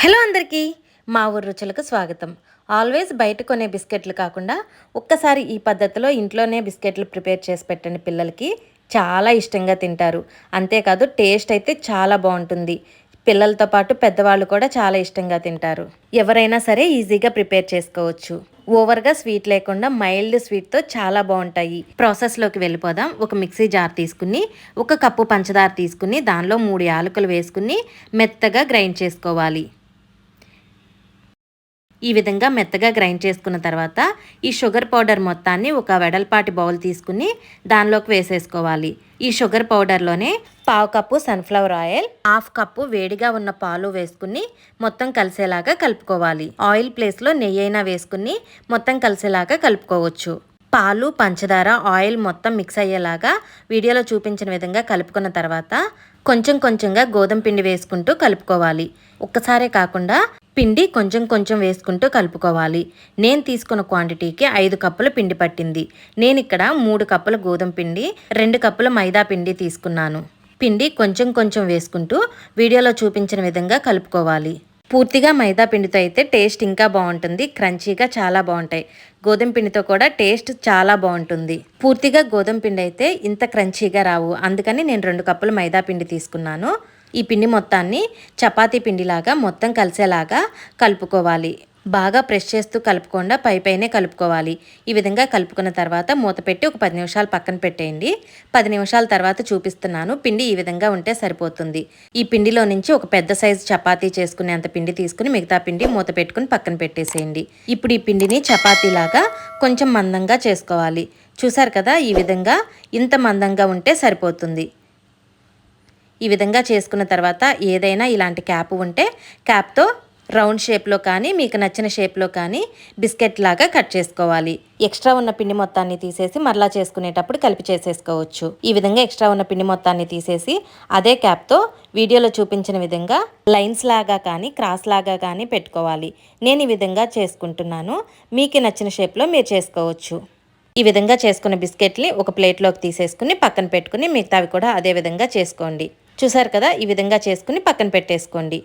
Hello అందరికీ మా ఊరు రుచులకు స్వాగతం. ఆల్వేస్ బయట కొనే బిస్కెట్లు కాకుండా ఒక్కసారి ఈ పద్ధతిలో ఇంట్లోనే బిస్కెట్లు ప్రిపేర్ చేసి పెట్టండి పిల్లలకి చాలా ఇష్టంగా తింటారు. అంతేకాదు టేస్ట్ అయితే చాలా బాగుంటుంది. పిల్లలతో పాటు పెద్దవాళ్ళు కూడా చాలా ఇష్టంగా తింటారు. ఎవరైనా సరే ఈజీగా ప్రిపేర్ చేసుకోవచ్చు. ఓవర్గా స్వీట్ లేకుండా మైల్డ్ స్వీట్తో చాలా బాగుంటాయి. ప్రాసెస్లోకి వెళ్ళిపోదాం. ఒక మిక్సీ జార్ తీసుకుని ఒక కప్పు పంచదార తీసుకుని దానిలో మూడు యాలకులు వేసుకుని మెత్తగా గ్రైండ్ చేసుకోవాలి. ఈ విధంగా మెత్తగా గ్రైండ్ చేసుకున్న తర్వాత ఈ షుగర్ పౌడర్ మొత్తాన్ని ఒక వెడల్పాటి బౌల్ తీసుకుని దానిలోకి వేసేసుకోవాలి. ఈ షుగర్ పౌడర్లోనే పావు cup sunflower oil half cup వేడిగా ఉన్న పాలు వేసుకుని మొత్తం కలిసేలాగా కలుపుకోవాలి. ఆయిల్ ప్లేస్లో నెయ్యి అయినా వేసుకుని మొత్తం కలిసేలాగా కలుపుకోవచ్చు. పాలు పంచదార ఆయిల్ మొత్తం మిక్స్ అయ్యేలాగా వీడియోలో చూపించిన విధంగా కలుపుకున్న తర్వాత కొంచెం కొంచెంగా గోధుమ పిండి వేసుకుంటూ కలుపుకోవాలి. ఒక్కసారే కాకుండా పిండి కొంచెం కొంచెం వేసుకుంటూ కలుపుకోవాలి. నేను తీసుకున్న క్వాంటిటీకి ఐదు కప్పుల పిండి పట్టింది. నేను ఇక్కడ మూడు కప్పుల గోధుమ పిండి రెండు కప్పుల మైదా పిండి తీసుకున్నాను. పిండి కొంచెం కొంచెం వేసుకుంటూ వీడియోలో చూపించిన విధంగా కలుపుకోవాలి. పూర్తిగా మైదా పిండితో అయితే టేస్ట్ ఇంకా బాగుంటుంది క్రంచీగా చాలా బాగుంటాయి. గోధుమ పిండితో కూడా టేస్ట్ చాలా బాగుంటుంది. పూర్తిగా గోధుమ పిండి అయితే ఇంత క్రంచీగా రావు. అందుకని నేను రెండు కప్పులు మైదా పిండి తీసుకున్నాను. ఈ పిండి మొత్తాన్ని చపాతీ పిండిలాగా మొత్తం కలిసేలాగా కలుపుకోవాలి. బాగా ప్రెస్ చేస్తూ కలుపుకుండా పై పైనే కలుపుకోవాలి. ఈ విధంగా కలుపుకున్న తర్వాత మూత పెట్టి ఒక పది నిమిషాలు పక్కన పెట్టేయండి. పది నిమిషాల తర్వాత చూపిస్తున్నాను. పిండి ఈ విధంగా ఉంటే సరిపోతుంది. ఈ పిండిలో నుంచి ఒక పెద్ద సైజు చపాతీ చేసుకునేంత పిండి తీసుకుని మిగతా పిండి మూత పెట్టుకుని పక్కన పెట్టేసేయండి. ఇప్పుడు ఈ పిండిని చపాతీలాగా కొంచెం మందంగా చేసుకోవాలి. చూసారు కదా ఈ విధంగా ఇంత మందంగా ఉంటే సరిపోతుంది. ఈ విధంగా చేసుకున్న తర్వాత ఏదైనా ఇలాంటి క్యాప్ ఉంటే క్యాప్తో రౌండ్ షేప్లో కానీ మీకు నచ్చిన షేప్లో కానీ బిస్కెట్ లాగా కట్ చేసుకోవాలి. ఎక్స్ట్రా ఉన్న పిండి మొత్తాన్ని తీసేసి మరలా చేసుకునేటప్పుడు కలిపి చేసేసుకోవచ్చు. ఈ విధంగా ఎక్స్ట్రా ఉన్న పిండి మొత్తాన్ని తీసేసి అదే క్యాప్తో వీడియోలో చూపించిన విధంగా లైన్స్ లాగా కానీ క్రాస్ లాగా కానీ పెట్టుకోవాలి. నేను ఈ విధంగా చేసుకుంటున్నాను. మీకు నచ్చిన షేప్లో మీరు చేసుకోవచ్చు. ఈ విధంగా చేసుకున్న బిస్కెట్ని ఒక ప్లేట్లోకి తీసేసుకుని పక్కన పెట్టుకుని మిగతావి కూడా అదే విధంగా చేసుకోండి. చూసారు కదా? ఈ విధంగా చేసుకుని పక్కన పెట్టేసుకోండి.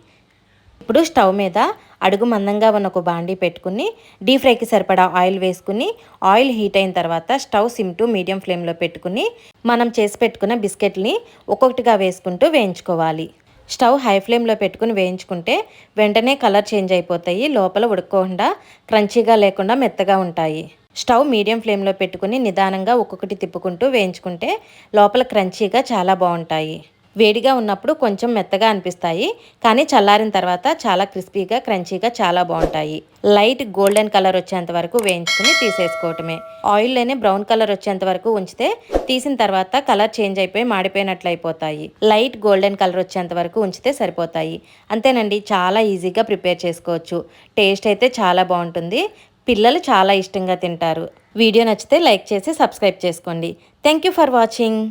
ఇప్పుడు స్టవ్ మీద అడుగు మందంగా ఉన్న ఒక బాండీ పెట్టుకుని డీప్ ఫ్రైకి సరిపడా ఆయిల్ వేసుకుని ఆయిల్ హీట్ అయిన తర్వాత స్టవ్ సిమ్ టు మీడియం ఫ్లేమ్లో పెట్టుకుని మనం చేసి పెట్టుకున్న బిస్కెట్ని ఒక్కొక్కటిగా వేసుకుంటూ వేయించుకోవాలి. స్టవ్ హై ఫ్లేమ్లో పెట్టుకుని వేయించుకుంటే వెంటనే కలర్ చేంజ్ అయిపోతాయి లోపల ఉడుక్కోకుండా క్రంచీగా లేకుండా మెత్తగా ఉంటాయి. స్టవ్ మీడియం ఫ్లేమ్లో పెట్టుకుని నిదానంగా ఒక్కొక్కటి తిప్పుకుంటూ వేయించుకుంటే లోపల క్రంచీగా చాలా బాగుంటాయి. వేడిగా ఉన్నప్పుడు కొంచెం మెత్తగా అనిపిస్తాయి కానీ చల్లారిన తర్వాత చాలా క్రిస్పీగా క్రంచీగా చాలా బాగుంటాయి. లైట్ గోల్డెన్ కలర్ వచ్చేంత వరకు వేయించుకుని తీసేసుకోవటమే. ఆయిల్లోనే బ్రౌన్ కలర్ వచ్చేంత వరకు ఉంచితే తీసిన తర్వాత కలర్ చేంజ్ అయిపోయి మాడిపోయినట్లు అయిపోతాయి. లైట్ గోల్డెన్ కలర్ వచ్చేంత వరకు ఉంచితే సరిపోతాయి. అంతేనండి చాలా ఈజీగా ప్రిపేర్ చేసుకోవచ్చు. టేస్ట్ అయితే చాలా బాగుంటుంది. పిల్లలు చాలా ఇష్టంగా తింటారు. వీడియో నచ్చితే లైక్ చేసి సబ్స్క్రైబ్ చేసుకోండి. Thank you for watching.